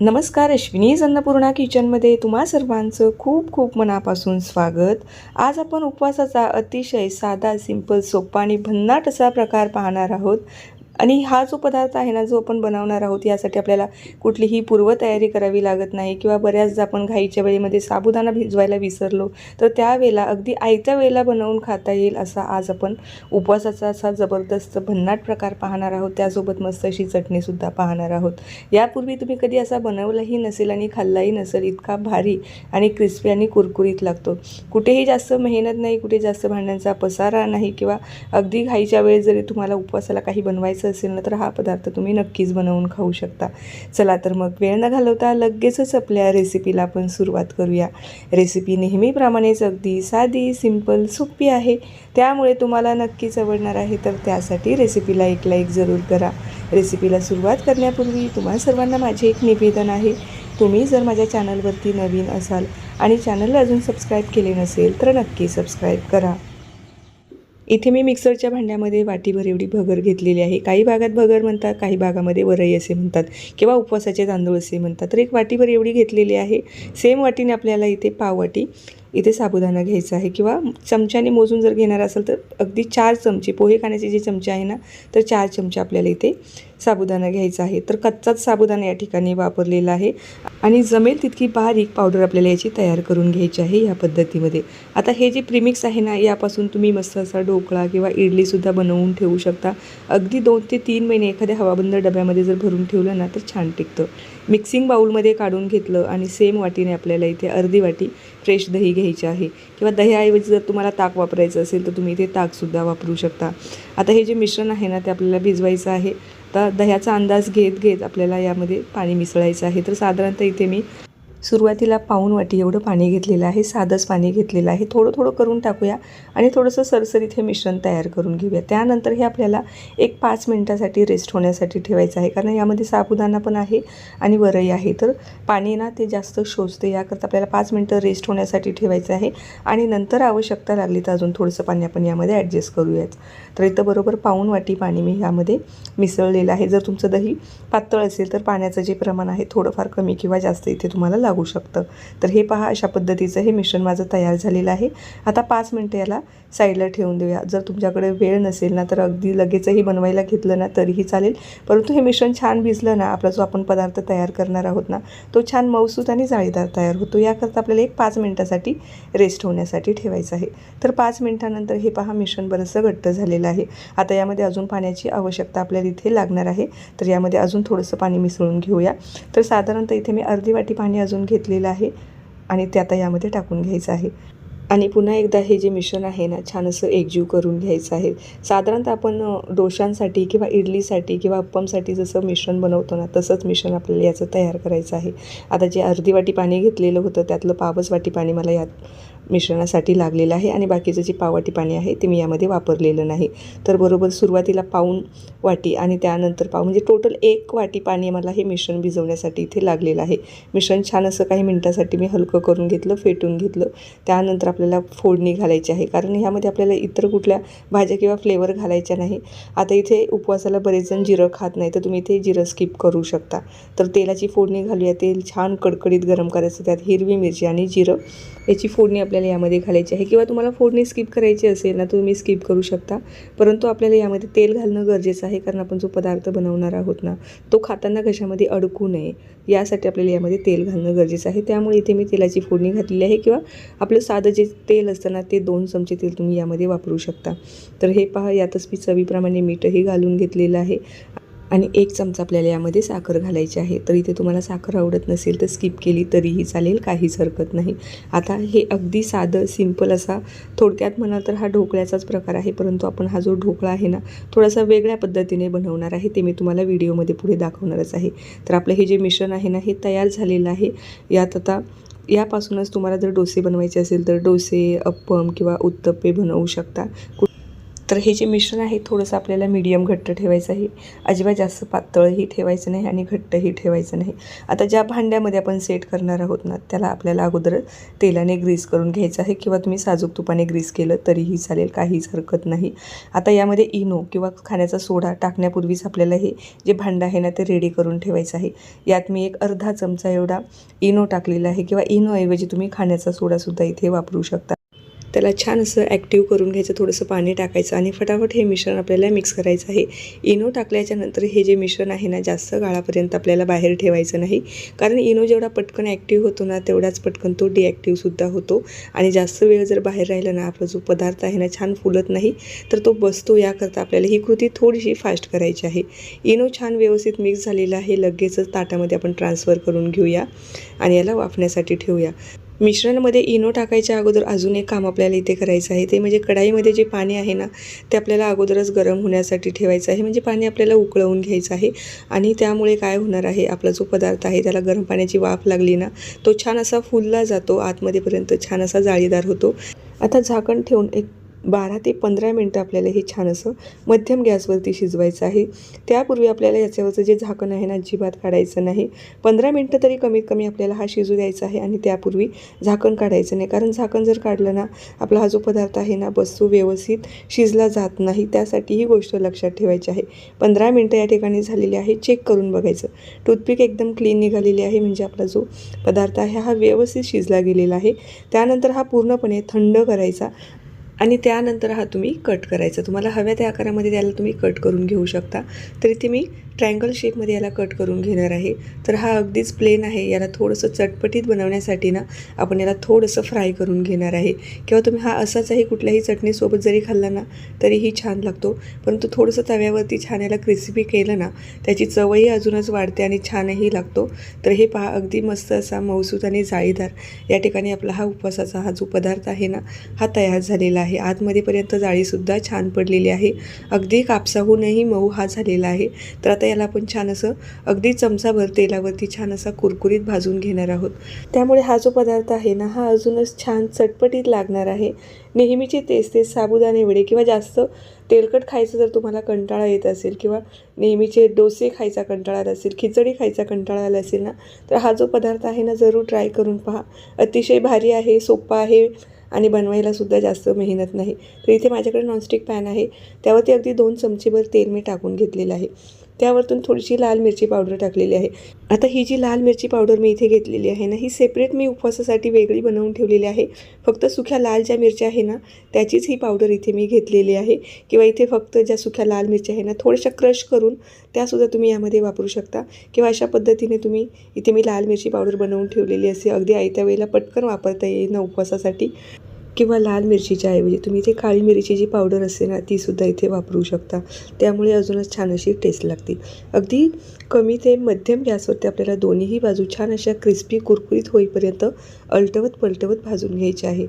नमस्कार अश्विनी अन्नपूर्णा किचनमध्ये तुम्हा सर्वांचं खूप खूप मनापासून स्वागत. आज आपण उपवासाचा अतिशय साधा सिंपल सोपा आणि भन्नाट असा प्रकार पाहणार आहोत. आणि हा जो पदार्थ आहे ना जो आपण बनवणार आहोत यासाठी आपल्याला कुठलीही पूर्वतयारी करावी लागत नाही किंवा बऱ्याचदा आपण घाईच्या वेळेमध्ये साबुदाणा भिजवायला विसरलो तर त्यावेळेला अगदी आयत्या वेळेला बनवून खाता येईल असा आज आपण उपवासाचा असा जबरदस्त भन्नाट प्रकार पाहणार आहोत. त्यासोबत मस्त अशी चटणीसुद्धा पाहणार आहोत. यापूर्वी तुम्ही कधी असा बनवलाही नसेल आणि खाल्लाही नसेल इतका भारी आणि क्रिस्पी आणि कुरकुरीत लागतो. कुठेही जास्त मेहनत नाही कुठे जास्त भांड्यांचा पसारा नाही किंवा अगदी घाईच्या वेळेस जरी तुम्हाला उपवासाला काही बनवायचं असेल ना तर हा पदार्थ तुम्ही नक्कीच बनवून खाऊ शकता. चला तर मग वेळ न घालवता लगेचच आपल्या रेसिपीला आपण सुरुवात करूया. रेसिपी नेहमीप्रमाणेच अगदी साधी सिंपल सोपी आहे. त्यामुळे तुम्हाला नक्कीच आवडणार आहे तर त्यासाठी रेसिपीला एक लाईक जरूर करा. रेसिपीला सुरुवात करण्यापूर्वी तुम्हा सर्वांना माझे एक निवेदन आहे. तुम्ही जर माझ्या चॅनलवरती नवीन असाल आणि चॅनलला अजून सबस्क्राईब केले नसेल तर नक्की सबस्क्राईब करा. इथे मी मिक्सरच्या भांड्यामध्ये वाटीभर एवढी भगर घेतलेली आहे. काही भागात भगर म्हणतात काही भागामध्ये वरई असे म्हणतात किंवा उपवासाचे तांदूळ असे म्हणतात. तर एक वाटीभर एवढी घेतलेली आहे. सेम वाटीने आपल्याला इथे पाव वाटी इथे साबुदाणा घ्यायचा आहे किंवा चमच्याने मोजून जर घेणार असेल तर अगदी चार चमचे पोहे खाण्याचे जे चमचे आहे ना तर चार चमचे आपल्याला इथे साबुदाणा घ्यायचा आहे. तर कच्चाच साबुदाणा या ठिकाणी वापरलेला आहे. आणि जमेल तितकी बारीक पावडर आपल्याला याची तयार करून घ्यायची आहे या पद्धतीमध्ये. आता हे जे प्रिमिक्स आहे ना यापासून तुम्ही मस्त असा ढोकळा किंवा इडलीसुद्धा बनवून ठेवू शकता. अगदी दोन ते तीन महिने एखाद्या हवाबंद डब्यामध्ये जर भरून ठेवलं ना तर छान टिकतं. मिक्सिंग बाऊलमध्ये काढून घेतलं आणि सेम वाटीने आपल्याला इथे अर्धी वाटी फ्रेश दही घ्यायची आहे. किंवा दह्याऐवजी जर तुम्हाला ताक वापरायचं असेल तर तुम्ही इथे ताकसुद्धा वापरू शकता. आता हे जे मिश्रण आहे ना ते आपल्याला भिजवायचं आहे. आता दह्याचा अंदाज घेत घेत आपल्याला यामध्ये पाणी मिसळायचं आहे. तर साधारणतः इथे मी सुरुवातीला पाऊन वाटी एवढं पाणी घेतलेलं आहे साधंच पाणी घेतलेलं आहे. थोडं थोडं करून टाकूया आणि थोडंसं सरसरीत हे मिश्रण तयार करून घेऊया. त्यानंतर हे आपल्याला एक पाच मिनटासाठी रेस्ट होण्यासाठी ठेवायचं आहे. कारण यामध्ये साबुदाणा पण आहे आणि वरई आहे. तर पाणी ना ते जास्त शोषते याकरता आपल्याला पाच मिनटं रेस्ट होण्यासाठी ठेवायचं आहे. आणि नंतर आवश्यकता लागली तर अजून थोडंसं पाणी आपण यामध्ये ॲडजस्ट करूयाच तर इथं बरोबर पाऊन वाटी पाणी मी ह्यामध्ये मिसळलेलं आहे. जर तुमचं दही पातळ असेल तर पाण्याचं जे प्रमाण आहे थोडंफार कमी किंवा जास्त इथे तुम्हाला लागू शकतं. तर हे पहा अशा पद्धतीचं हे मिश्रण माझं तयार झालेलं आहे. आता पाच मिनटं याला साईडला ठेवून देऊया. जर तुमच्याकडे वेळ नसेल ना तर अगदी लगेचही बनवायला घेतलं ना तरीही चालेल. परंतु हे मिश्रण छान भिजलं ना आपला जो आपण पदार्थ तयार करणार आहोत ना तो छान मऊसूत आणि जाळीदार तयार होतो. याकरता आपल्याला एक पाच मिनटासाठी रेस्ट होण्यासाठी ठेवायचं आहे. तर पाच मिनटानंतर हे पहा मिश्रण बरंचसं घट्ट झालेलं आहे. आता यामध्ये अजून पाण्याची आवश्यकता आपल्याला इथे लागणार आहे. तर यामध्ये अजून थोडंसं पाणी मिसळून घेऊया. तर साधारणतः इथे मी अर्धी वाटी पाणी अजून घेतलेलं आहे आणि ते आता यामध्ये टाकून घ्यायचं आहे. आणि पुन्हा एकदा हे जे मिश्रण आहे ना छान असं एकजीव करून घ्यायचं आहे. साधारणतः आपण डोशांसाठी किंवा इडलीसाठी किंवा अप्पमसाठी जसं मिश्रण बनवतो ना तसंच मिश्रण आपल्याला याचं तयार करायचं आहे. आता जे अर्धी वाटी पाणी घेतलेलं होतं त्यातलं पावच वाटी पाणी मला यात मिश्रणासाठी लागलेलं आहे आणि बाकीचं जे पाववाटी पाणी आहे ते मी यामध्ये वापरलेलं नाही. तर बरोबर सुरुवातीला पाऊन वाटी आणि त्यानंतर पाव म्हणजे टोटल एक वाटी पाणी मला हे मिश्रण भिजवण्यासाठी इथे लागलेलं आहे. मिश्रण छान असं काही मिनटासाठी मी हलकं करून घेतलं फेटून घेतलं. त्यानंतर आपल्याला फोडणी घालायची आहे. कारण ह्यामध्ये आपल्याला इतर कुठल्या भाज्या किंवा फ्लेवर घालायच्या नाही. आता इथे उपवासाला बरेच जण जिरं खात नाही तर तुम्ही इथे जिरं स्किप करू शकता. तर तेलाची फोडणी घालूया. तेल छान कडकडीत गरम करायचं. त्यात हिरवी मिरची आणि जिरं. याची फोडणी आपल्याला यामध्ये घालायची आहे. किंवा तुम्हाला फोडणी स्किप करायची असेल ना तुम्ही स्किप करू शकता. परंतु आपल्याला यामध्ये तेल घालणं गरजेचं आहे. कारण आपण जो पदार्थ बनवणार आहोत ना तो खाताना कशामध्ये अडकू नये यासाठी आपल्याला यामध्ये तेल घालणं गरजेचं आहे. त्यामुळे इथे मी तेलाची फोडणी घातलेली आहे. किंवा आपलं साधं जे तेल असतं ना ते दोन चमचे तेल तुम्ही यामध्ये वापरू शकता. तर हे पहा यातच मी चवीप्रमाणे मीठही घालून घेतलेलं आहे आणि एक चमचा आपल्याला यामध्ये साखर घालायची आहे. तर इथे तुम्हाला साखर आवडत नसेल तर स्किप केली तरीही चालेल काहीच हरकत नाही. आता हे अगदी साधं सिंपल असा थोडक्यात म्हणाल तर हा ढोकळ्याचाच प्रकार आहे परंतु आपण हा जो ढोकळा आहे ना थोडासा वेगळ्या पद्धतीने बनवणार आहे ते मी तुम्हाला व्हिडिओमध्ये पुढे दाखवणारच आहे. तर आपलं हे जे मिश्रण आहे ना हे तयार झालेलं आहे. यात आता यापासूनच तुम्हाला जर डोसे बनवायचे असेल तर डोसे अप्पम किंवा उत्तप्पे बनवू शकता. तर हे जे मिश्रण आहे थोडंसं आपल्याला मीडियम घट्ट ठेवायचं आहे. अजिबात जास्त पातळही ठेवायचं नाही आणि घट्टही ठेवायचं नाही. आता ज्या भांड्यामध्ये आपण सेट करणार आहोत ना त्याला आपल्याला अगोदर तेलाने ग्रीस करून घ्यायचं आहे किंवा तुम्ही साजूक तुपाने ग्रीस केलं तरीही चालेल काहीच हरकत नाही. आता यामध्ये इनो किंवा खाण्याचा सोडा टाकण्यापूर्वीच आपल्याला हे जे भांडं आहे ना ते रेडी करून ठेवायचं आहे. यात मी एक अर्धा चमचा एवढा इनो टाकलेला आहे किंवा इनोऐवजी तुम्ही खाण्याचा सोडासुद्धा इथे वापरू शकता. त्याला छान असं ॲक्टिव्ह करून घ्यायचं थोडंसं पाणी टाकायचं आणि फटाफट हे मिश्रण आपल्याला मिक्स करायचं आहे. इनो टाकल्याच्या नंतर हे जे मिश्रण आहे ना जास्त गाळापर्यंत आपल्याला बाहेर ठेवायचं नाही. कारण इनो जेवढा पटकन ॲक्टिव्ह होतो ना तेवढाच पटकन तो डिॲक्टिव्हसुद्धा होतो. आणि जास्त वेळ जर बाहेर राहिला ना आपला जो पदार्थ आहे ना छान फुलत नाही तर तो बसतो याकरता आपल्याला ही कृती थोडीशी फास्ट करायची आहे. इनो छान व्यवस्थित मिक्स झालेला आहे. लगेचच ताटामध्ये आपण ट्रान्सफर करून घेऊया आणि याला वाफण्यासाठी ठेवूया. मिश्रणामध्ये इनो टाकायच्या अगोदर अजून एक काम आपल्याला इथे करायचं आहे. ते म्हणजे कढाईमध्ये जे पाणी आहे ना ते आपल्याला अगोदरच गरम होण्यासाठी ठेवायचं आहे. म्हणजे पाणी आपल्याला उकळवून घ्यायचं आहे. आणि त्यामुळे काय होणार आहे आपला जो पदार्थ आहे त्याला गरम पाण्याची वाफ लागली ना तो छान असा फुलला जातो. आतमध्येपर्यंत छान असा जाळीदार होतो. आता झाकण ठेवून एक बारा ते पंधरा मिनटं आपल्याला हे छान असं मध्यम गॅसवरती शिजवायचं आहे. त्यापूर्वी आपल्याला याच्यावरचं जे झाकण आहे ना अजिबात काढायचं नाही. पंधरा मिनटं तरी कमीत कमी आपल्याला हा शिजू द्यायचा आहे आणि त्यापूर्वी झाकण काढायचं नाही. कारण झाकण जर काढलं ना आपला हा जो पदार्थ आहे ना बसतो व्यवस्थित शिजला जात नाही. त्यासाठी ही गोष्ट लक्षात ठेवायची आहे. पंधरा मिनटं या ठिकाणी झालेली आहे चेक करून बघायचं. टूथपिक एकदम क्लीन निघालेली आहे. म्हणजे आपला जो पदार्थ आहे हा व्यवस्थित शिजला गेलेला आहे. त्यानंतर हा पूर्णपणे थंड करायचा. आणि त्यानंतर हा तुम्ही कट करायचा. तुम्हाला हव्या त्या आकारामध्ये त्याला तुम्ही कट करून घेऊ शकता. तर इथे मी ट्रायंगल शेपमध्ये याला कट करून घेणार आहे. तर हा अगदीच प्लेन आहे. याला थोडंसं चटपटीत बनवण्यासाठी ना आपण याला थोडंसं फ्राय करून घेणार आहे. किंवा तुम्ही हा असाचही कुठल्याही चटणीसोबत जरी खाल्ला ना तरीही छान लागतो. परंतु थोडंसं तव्यावरती छान याला क्रिस्पी केलं ना त्याची चवही अजूनच वाढते आणि छानही लागतो. तर हे पहा अगदी मस्त असा मौसूद आणि जाळीदार या ठिकाणी आपला हा उपवासाचा हा जो पदार्थ आहे ना हा तयार झालेला आहे. आतमध्येपर्यंत जाळीसुद्धा छान पडलेली आहे. अगदी कापसाहूनही मऊ हा झालेला आहे. तर आता याला आपण छान असं अगदी चमचाभर तेलावरती छान असा कुरकुरीत भाजून घेणार आहोत. त्यामुळे हा जो पदार्थ आहे ना हा अजूनच छान चटपटीत लागणार आहे. नेहमीचे तेच तेच साबुदाणे वडे किंवा जास्त तेलकट खायचं जर तुम्हाला कंटाळा येत असेल किंवा नेहमीचे डोसे खायचा कंटाळा आला असेल खिचडी खायचा कंटाळा आला असेल ना तर हा जो पदार्थ आहे ना जरूर ट्राय करून पहा. अतिशय भारी आहे सोपा आहे आणि बनवायलासुद्धा जास्त मेहनत नाही. तर इथे माझ्याकडे नॉनस्टिक पॅन आहे. त्यावरती अगदी दोन चमचेभर तेल मी टाकून घेतलेलं आहे. त्यावरतून थोडीशी लाल मिरची पावडर टाकलेली आहे. आता ही जी लाल मिरची पावडर मी इथे घेतलेली आहे ना ही सेपरेट मी उपवासासाठी वेगळी बनवून ठेवलेली आहे. फक्त सुख्या लाल ज्या मिरच्या आहे ना त्याचीच ही पावडर इथे मी घेतलेली आहे. किंवा इथे फक्त ज्या सुख्या लाल मिरच्या आहे ना थोड्याशा क्रश करून त्यासुद्धा तुम्ही यामध्ये वापरू शकता. किंवा अशा पद्धतीने तुम्ही इथे मी लाल मिरची पावडर बनवून ठेवलेली असते अगदी आयत्या वेळेला पटकन वापरता येईल ना उपवासासाठी. किंवा लाल मिरचीच्या ऐवजी तुम्ही इथे काळी मिरची जी पावडर असते ना तीसुद्धा इथे वापरू शकता. त्यामुळे अजूनच छान अशी टेस्ट लागते अगदी कमी ते मध्यम गॅसवरती आपल्याला दोन्हीही बाजू छान अशा क्रिस्पी कुरकुरीत होईपर्यंत अलटवत पलटवत भाजून घ्यायची आहे.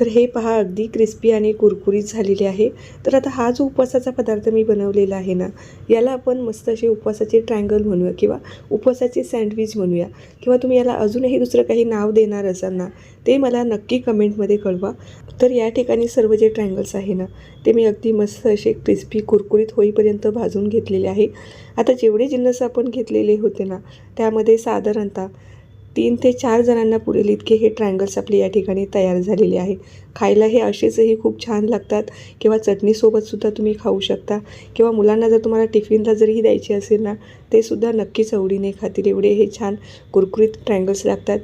तर हे पहा अगदी क्रिस्पी आणि कुरकुरीत झालेले आहे. तर आता हा जो उपवासाचा पदार्थ मी बनवलेला आहे ना याला आपण मस्त असे उपवासाचे ट्रँगल म्हणूया किंवा उपवासाचे सँडविच म्हणूया. किंवा तुम्ही याला अजूनही दुसरं काही नाव देणार असाल ना ते मला नक्की कमेंटमध्ये कळवा. तर या ठिकाणी सर्व जे ट्रँगल्स आहे ना ते मी अगदी मस्त असे क्रिस्पी कुरकुरीत होईपर्यंत भाजून घेतलेले आहे. आता जेवढे जिन्नस आपण घेतलेले होते ना त्यामध्ये साधारणतः तीन ते चार जणांना पुरेल इतके हे ट्रायंगल्स आपले या ठिकाणी तयार झालेले आहे खायला हे असेचही खूप छान लागतात किंवा चटणीसोबतसुद्धा तुम्ही खाऊ शकता किंवा मुलांना जर तुम्हाला टिफिनला जरीही द्यायचे असेल ना ते सुद्धा नक्कीच आवडीने खातील. एवढे हे छान कुरकुरीत ट्रायंगल्स लागतात.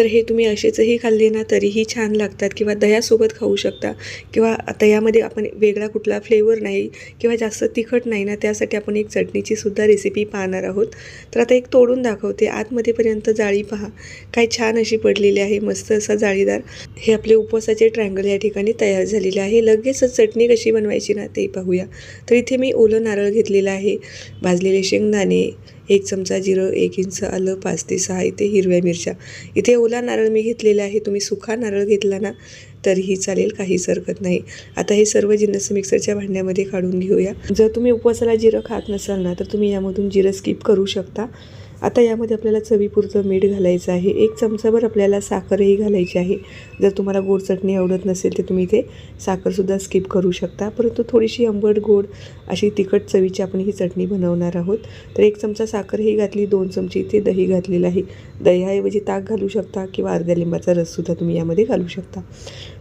तर हे तुम्ही असेचही खाल्ले ना तरीही छान लागतात किंवा दह्यासोबत खाऊ शकता. किंवा दह्यामध्ये आपण वेगळा कुठला फ्लेवर नाही किंवा जास्त तिखट नाही ना त्यासाठी आपण एक चटणीची सुद्धा रेसिपी पाहणार आहोत. तर आता एक तोडून दाखवते. आतमध्येपर्यंत जाळी पहा. काय छान अशी पडलेली आहे मस्त असा जाळीदार. हे आपले उपवासाचे ट्रँगल या ठिकाणी तयार झालेले आहे. लगेचच चटणी कशी बनवायची ना ते पाहूया. तर इथे मी ओलं नारळ घेतलेलं आहे. भाजलेले शेंगदाणे एक चमचा जिरं एक इंच आलं पाच ते सहा इथे हिरव्या मिरच्या. इथे ओला नारळ मी घेतलेला आहे. तुम्ही सुखा नारळ घेतला ना तरीही चालेल काहीच हरकत नाही. आता हे सर्व जिन्नस मिक्सरच्या भांड्यामध्ये काढून घेऊया. जर तुम्ही उपवासाला जिरं खात नसाल ना तर तुम्ही यामधून जिरं स्किप करू शकता. आता यामध्ये आपल्याला चवीपुरतं मीठ घालायचं आहे. एक चमचाभर आपल्याला साखरही घालायची आहे. जर तुम्हाला गोड चटणी आवडत नसेल तर तुम्ही इथे साखरसुद्धा स्किप करू शकता. परंतु थोडीशी आंबट गोड अशी तिखट चवीची आपण ही चटणी बनवणार आहोत. तर एक चमचा साखरही घातली दोन चमचे इथे दही घातलेलं आहे. दह्याऐवजी ताक घालू शकता किंवा अर्ध्या लिंबाचा रससुद्धा तुम्ही यामध्ये घालू शकता.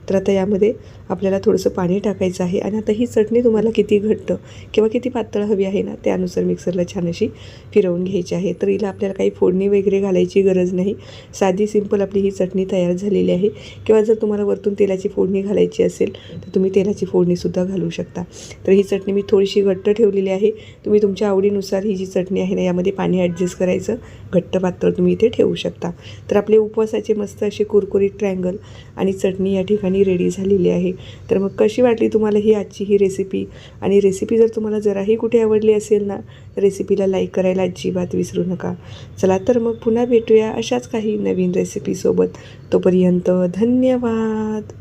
तर आता यामध्ये आपल्याला थोडंसं पाणी टाकायचं आहे आणि आता ही चटणी तुम्हाला किती घट्ट किंवा किती पातळ हवी आहे ना त्यानुसार मिक्सरला छान अशी फिरवून घ्यायची आहे. तर हिला आपल्याला काही फोडणी वगैरे घालायची गरज नाही. साधी सिंपल आपली ही चटणी तयार झालेली आहे. किंवा जर तुम्हाला वरतून तेलाची फोडणी घालायची असेल तर तुम्ही तेलाची फोडणीसुद्धा घालू शकता. तर ही चटणी मी थोडीशी घट्ट ठेवलेली आहे. तुम्ही तुमच्या आवडीनुसार ही जी चटणी आहे ना यामध्ये पाणी ॲडजस्ट करायचं. घट्ट पातळ तुम्ही इथे ठेवू शकता. तर आपले उपवासाचे मस्त असे कुरकुरीत ट्रँगल आणि चटणी या ठिकाणी रेडी झालेली आहे. तर मग कशी वाटली तुम्हाला ही आजची ही रेसिपी आणि रेसिपी जर तुम्हाला जराही कुठे आवडली असेल ना तर रेसिपीला लाईक करायला अजिबात विसरू नका. चला तर मग पुन्हा भेटूया अशाच काही नवीन रेसिपीसोबत तोपर्यंत धन्यवाद.